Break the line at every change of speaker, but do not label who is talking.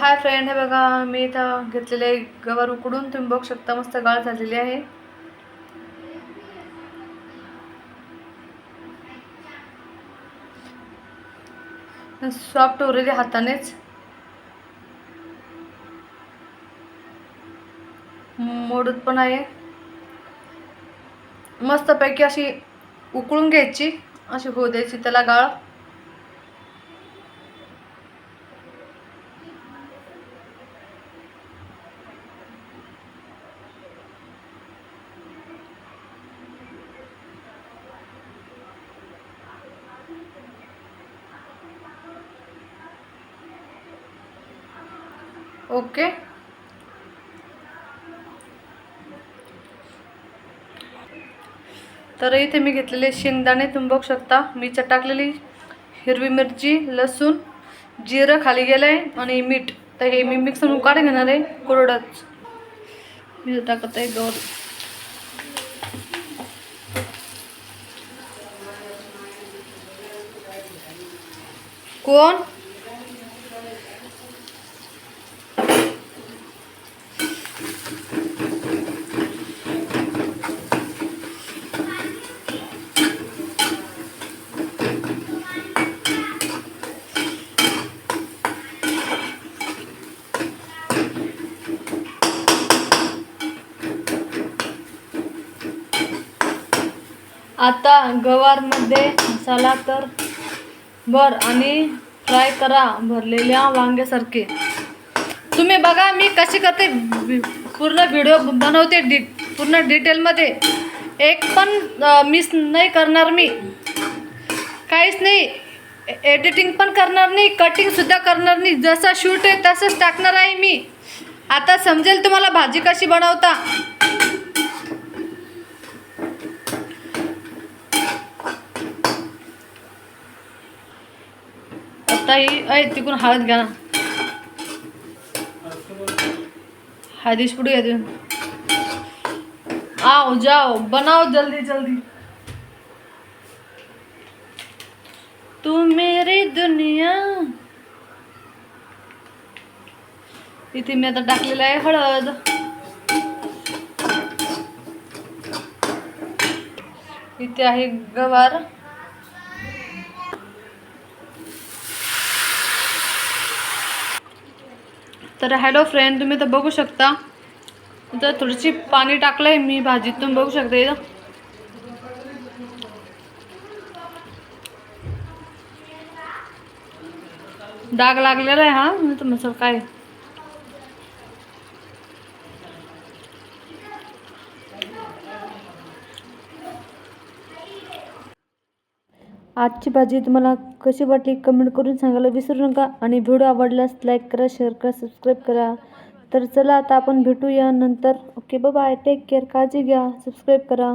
Hello hi friend हे बघा मी इथं घेतलेले गवार उकडून तुम्ही बघू शकता मस्त गाळ झालेली आहे. सॉफ्ट उरलेली हातानेच. मोडत पण आहे. मस्तपैकी अशी उकळून घ्यायची अशी होऊ द्यायची त्याला गाळ. ओके. तर इथे मी घेतलेले शेंगदाणे तुम्ही बघू शकता मी चटाकलेली हिरवी मिरची लसूण जिरं खाली गेलं आहे आणि मीठ. तर हे मी मिक्स काढून घेणार आहे कोरडंच. मी टाकत आहे गौर कोण? आता गवारमध्ये मसाला तर. भर आणि फ्राय करा भरलेल्या वांग्यासारखे. तुम्ही बघा मी कशी करते पूर्ण व्हिडिओ बनवते डि पूर्ण डिटेलमध्ये एक पण मिस नाही करणार मी. काहीच नाही एडिटिंग पण करणार नाही कटिंगसुद्धा करणार नाही. जसं शूट आहे तसंच टाकणार आहे मी. आता समजेल तुम्हाला भाजी कशी बनवता. ताई ऐ तिकडून हळद घ्या ना. हळदीच पुढे घ्या तुम्ही आओ जाओ बनाओ जल्दी जल्दी. तू मेरी दुनिया। इथे मी आता टाकलेलं आहे हळद. इथे आहे गवार. तर हॅलो फ्रेंड तुम्ही तर बघू शकता. तर थोडीशी पाणी टाकलं आहे मी भाजीतून बघू शकता इथं. डाग लागलेला आहे हा मी तर मसाला काय आजची भाजी तुम्हाला कशी वाटली कमेंट करून सांगायला विसरू नका आणि व्हिडिओ आवडल्यास लाईक करा शेअर करा सबस्क्राईब करा. तर चला आता आपण भेटूया नंतर. ओके बाय टेक केअर काळजी घ्या. सबस्क्राईब करा.